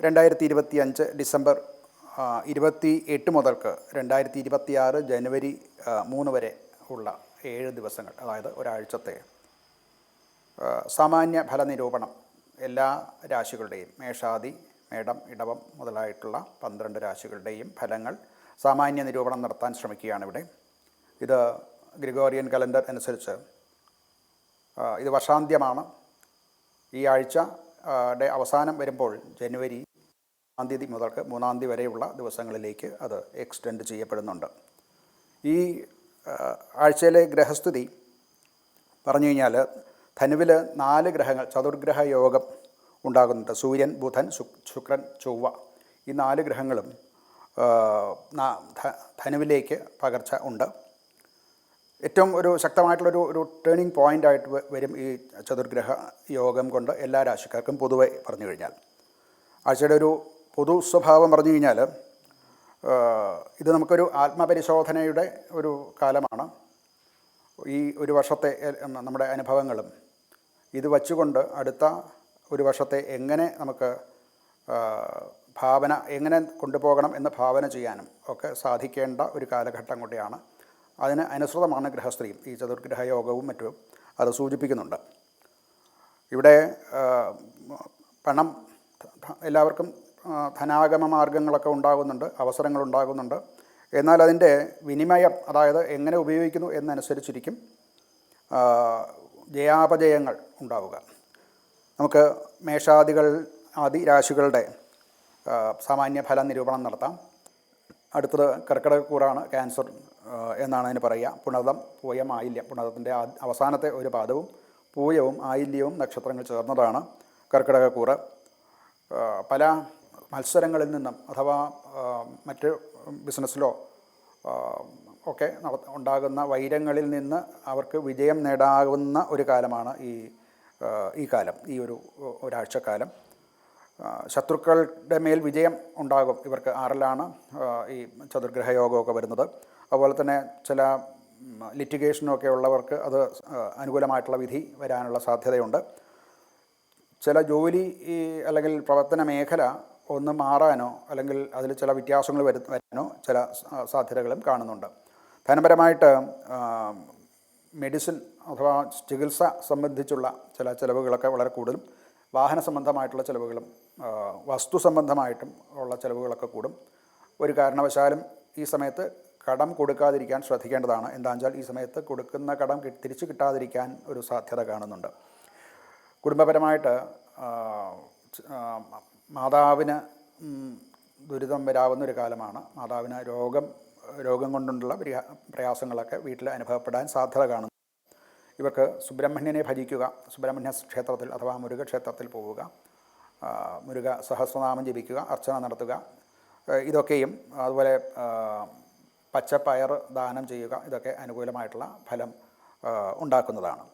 രണ്ടായിരത്തി ഇരുപത്തി അഞ്ച് ഡിസംബർ ഇരുപത്തി എട്ട് മുതൽക്ക് രണ്ടായിരത്തി ഇരുപത്തി ആറ് ജനുവരി മൂന്ന് വരെ ഉള്ള ഏഴ് ദിവസങ്ങൾ അതായത് ഒരാഴ്ചത്തെ സാമാന്യ ഫലനിരൂപണം എല്ലാ രാശികളുടെയും മേഷാദി മേടം ഇടവം മുതലായിട്ടുള്ള പന്ത്രണ്ട് രാശികളുടെയും ഫലങ്ങൾ സാമാന്യ നിരൂപണം നടത്താൻ ശ്രമിക്കുകയാണ് ഇവിടെ ഇത് ഗ്രിഗോറിയൻ കലണ്ടർ അനുസരിച്ച് ഇത് വർഷാന്ത്യമാണ്. ഈ ആഴ്ച അവസാനം വരുമ്പോൾ ജനുവരി തീയതി മുതൽക്ക് മൂന്നാം തീയതി വരെയുള്ള ദിവസങ്ങളിലേക്ക് അത് എക്സ്റ്റെൻഡ് ചെയ്യപ്പെടുന്നുണ്ട്. ഈ ആഴ്ചയിലെ ഗ്രഹസ്ഥിതി പറഞ്ഞു കഴിഞ്ഞാൽ ധനുവിൽ നാല് ഗ്രഹങ്ങൾ ചതുർഗ്രഹ യോഗം ഉണ്ടാകുന്നുണ്ട്. സൂര്യൻ ബുധൻ ശുക്രൻ ചൊവ്വ ഈ നാല് ഗ്രഹങ്ങളും ധനുവിലേക്ക് പകർച്ച ഉണ്ട്. ഏറ്റവും ഒരു ശക്തമായിട്ടുള്ളൊരു ഒരു ടേണിംഗ് പോയിന്റ് ആയിട്ട് വരും ഈ ചതുർഗ്രഹ യോഗം കൊണ്ട് എല്ലാ രാശിക്കാർക്കും പൊതുവെ പറഞ്ഞു കഴിഞ്ഞാൽ. ആഴ്ചയുടെ ഒരു പൊതു സ്വഭാവം പറഞ്ഞു കഴിഞ്ഞാൽ ഇത് നമുക്കൊരു ആത്മപരിശോധനയുടെ ഒരു കാലമാണ്. ഈ ഒരു വർഷത്തെ നമ്മുടെ അനുഭവങ്ങളും. ഇത് വച്ചുകൊണ്ട് അടുത്ത ഒരു വർഷത്തെ എങ്ങനെ നമുക്ക് ഭാവന എങ്ങനെ കൊണ്ടുപോകണം എന്ന് ഭാവന ചെയ്യാനും ഒക്കെ സാധിക്കേണ്ട ഒരു കാലഘട്ടം കൂടിയാണ്. അതിന് അനുസൃതമാണ് ഗൃഹസ്ത്രീയും. ഈ ചതുർഗ്രഹ യോഗവും മറ്റും അത് സൂചിപ്പിക്കുന്നുണ്ട്. ഇവിടെ പണം എല്ലാവർക്കും ധനാഗമ മാർഗങ്ങളൊക്കെ ഉണ്ടാകുന്നുണ്ട് അവസരങ്ങൾ ഉണ്ടാകുന്നുണ്ട് എന്നാൽ അതിന്റെ വിനിമയം അതായത് എങ്ങനെ ഉപയോഗിക്കുന്നു എന്നനുസരിച്ചിരിക്കും ജയാപജയങ്ങൾ ഉണ്ടാവുക. നമുക്ക് മേഷാദികൾ ആദി രാശികളുടെ സാമാന്യ ഫല നിരൂപണം നടത്താം. അടുത്തത് കർക്കിടകക്കൂറാണ് ക്യാൻസർ എന്നാണ് അതിന് പറയുക. പുണതം പൂയം ആയില്യം. പുണതത്തിന്റെ അവസാനത്തെ ഒരു പാദവും പൂയവും ആയില്യവും നക്ഷത്രങ്ങൾ ചേർന്നതാണ് കർക്കിടകക്കൂറ് പല മത്സരങ്ങളിൽ നിന്നും അഥവാ മറ്റ് ബിസിനസ്സിലോ ഒക്കെ നട ഉണ്ടാകുന്ന വൈരങ്ങളിൽ നിന്ന് അവർക്ക് വിജയം നേടാവുന്ന ഒരു കാലമാണ് ഈ ഈ കാലം ഈ ഒരു ഒരാഴ്ചക്കാലം. ശത്രുക്കളുടെ മേൽ വിജയം ഉണ്ടാകും. ഇവർക്ക് ആറിലാണ് ഈ ചതുർഗ്രഹ യോഗമൊക്കെ വരുന്നത്. അതുപോലെ തന്നെ ചില ലിറ്റിഗേഷനൊക്കെ ഉള്ളവർക്ക് അത് അനുകൂലമായിട്ടുള്ള വിധി വരാനുള്ള സാധ്യതയുണ്ട്. ചില ജോലി അല്ലെങ്കിൽ പ്രവർത്തന മേഖല ഒന്ന് മാറാനോ അല്ലെങ്കിൽ അതിൽ ചില വ്യത്യാസങ്ങൾ വരു വരാനോ ചില സാധ്യതകളും കാണുന്നുണ്ട്. ധനപരമായിട്ട് മെഡിസിൻ അഥവാ ചികിത്സ സംബന്ധിച്ചുള്ള ചില ചിലവുകളൊക്കെ വളരെ കൂടുതലും വാഹന സംബന്ധമായിട്ടുള്ള ചിലവുകളും വസ്തു സംബന്ധമായിട്ടും ഉള്ള ചിലവുകളൊക്കെ കൂടും. ഒരു കാരണവശാലും ഈ സമയത്ത് കടം കൊടുക്കാതിരിക്കാൻ ശ്രദ്ധിക്കേണ്ടതാണ്. എന്താണെന്ന് ഈ സമയത്ത് കൊടുക്കുന്ന കടം തിരിച്ചു കിട്ടാതിരിക്കാൻ ഒരു സാധ്യത കാണുന്നുണ്ട്. കുടുംബപരമായിട്ട് മാതാവിന് ദുരിതം വരാവുന്ന ഒരു കാലമാണ്. മാതാവിന് രോഗം രോഗം കൊണ്ടുള്ള പ്രയാ- പ്രയാസങ്ങളൊക്കെ വീട്ടിൽ അനുഭവപ്പെടാൻ സാധ്യത കാണുന്നു. ഇവർക്ക് സുബ്രഹ്മണ്യനെ ഭജിക്കുക സുബ്രഹ്മണ്യ ക്ഷേത്രത്തിൽ അഥവാ മുരുക ക്ഷേത്രത്തിൽ പോവുക മുരുക സഹസ്രനാമം ജപിക്കുക അർച്ചന നടത്തുക ഇതൊക്കെയും അതുപോലെ പച്ചപ്പയർ ദാനം ചെയ്യുക ഇതൊക്കെ അനുകൂലമായിട്ടുള്ള ഫലം ഉണ്ടാക്കുന്നതാണ്.